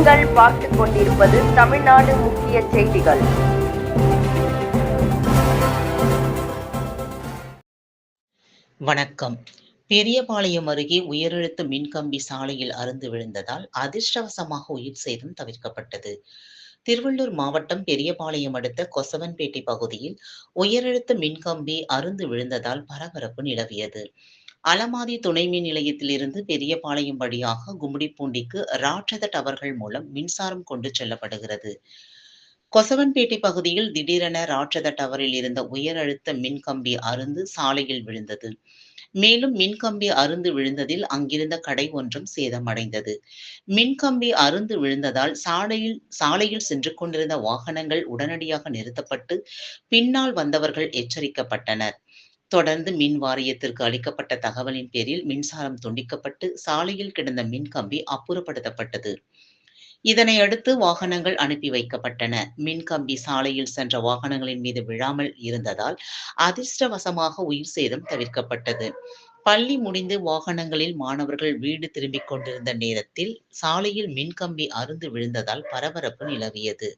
நீங்கள் பார்த்துக் கொண்டிருப்பது தமிழ்நாடு முக்கிய செய்திகள். வணக்கம். பெரியபாளையம் அருகே உயரழுத்த மின்கம்பி சாலையில் அறுந்து விழுந்ததால் அதிர்ஷ்டவசமாக உயிர் சேதம் தவிர்க்கப்பட்டது. திருவள்ளூர் மாவட்டம் பெரியபாளையம் அடுத்த கொசவன்பேட்டை பகுதியில் உயரழுத்த மின்கம்பி அருந்து விழுந்ததால் பரபரப்பு நிலவியது. அலமாதி துணை மின் நிலையத்திலிருந்து பெரியபாளையம் வழியாக கும்மிடிப்பூண்டிக்கு ராட்சத டவர்கள் மூலம் மின்சாரம் கொண்டு செல்லப்படுகிறது. கொசவன்பேட்டை பகுதியில் திடீரென ராட்சத டவரில் இருந்த உயர் அழுத்த மின்கம்பி அருந்து சாலையில் விழுந்தது. மேலும் மின்கம்பி அருந்து விழுந்ததில் அங்கிருந்த கடை ஒன்றும் சேதமடைந்தது. மின்கம்பி அருந்து விழுந்ததால் சாலையில் சாலையில் சென்று கொண்டிருந்த வாகனங்கள் உடனடியாக நிறுத்தப்பட்டு பின்னால் வந்தவர்கள் எச்சரிக்கப்பட்டனர். தொடர்ந்து மின் வாரியத்திற்கு அளிக்கப்பட்ட தகவலின் பேரில் மின்சாரம் துண்டிக்கப்பட்டு சாலையில் கிடந்த மின்கம்பி அப்புறப்படுத்தப்பட்டது. இதனை அடுத்து வாகனங்கள் அனுப்பி வைக்கப்பட்டன. மின்கம்பி சாலையில் சென்ற வாகனங்களின் மீது விழாமல் இருந்ததால் அதிர்ஷ்டவசமாக உயிர் சேதம் தவிர்க்கப்பட்டது. பள்ளி முடிந்து வாகனங்களில் மாணவர்கள் வீடு திரும்பிக் கொண்டிருந்த நேரத்தில் சாலையில் மின்கம்பி அருந்து விழுந்ததால் பரபரப்பு நிலவியது.